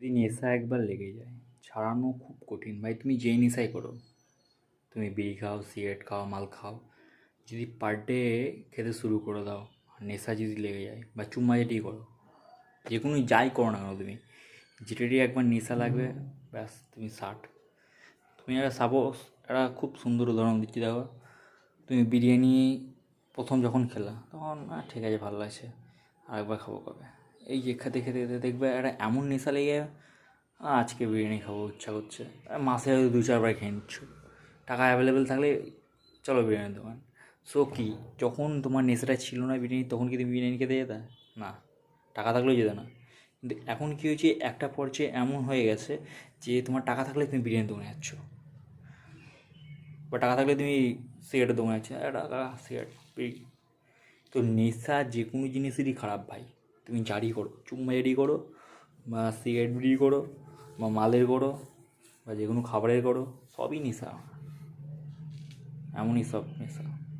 যদি নেশা একবার লেগে যায়, ছাড়ানো খুব কঠিন। ভাই, তুমি যেই নেশাই করো, তুমি বিড়ি খাও, সিগারেট খাও, মাল খাও, যদি পার ডে খেতে শুরু করে দাও, আর নেশা যদি লেগে যায় বা চুম্মা যেটি করো, যে কোনো যাই করো না কেন তুমি, যেটারই একবার নেশা লাগবে, ব্যাস, তুমি ষাট তুমি একটা সাপোজ একটা খুব সুন্দর উদাহরণ দিচ্ছি, দেখো, তুমি বিরিয়ানি প্রথম যখন খেলা, তখন ঠিক আছে, ভালো লাগছে, আরেকবার খাব কবে? এই যে খেতে খেতে খেতে দেখবে একটা এমন নেশা লেগে আজকে বিরিয়ানি খাব, ইচ্ছা করছে। মাসে হয়তো দু চারবার খেয়ে নিচ্ছ। টাকা অ্যাভেলেবেল থাকলে চলো বিরিয়ানির দোকান। সো কি, যখন তোমার নেশাটা ছিল না বিরিয়ানি, তখন কি তুমি বিরিয়ানি খেতে যেতে? না, টাকা থাকলেও যেতে না। কিন্তু এখন কী হয়েছে, একটা পর্যায়ে এমন হয়ে গেছে যে তোমার টাকা থাকলে তুমি বিরিয়ানি দোকানে যাচ্ছ। বা টাকা থাকলে তুমি সিগারেটের দোকানে যাচ্ছ। "এ টাকা সিগারেট তো নেশা যে কোনো জিনিসেরই খারাপ ভাই। তুমি জারি করো, চুম্মা জারি করো, বা সিগারেট বিড়ি করো, বা মালের করো, বা যে কোনো খাবারের করো, সবই নেশা এমনই সব নেশা।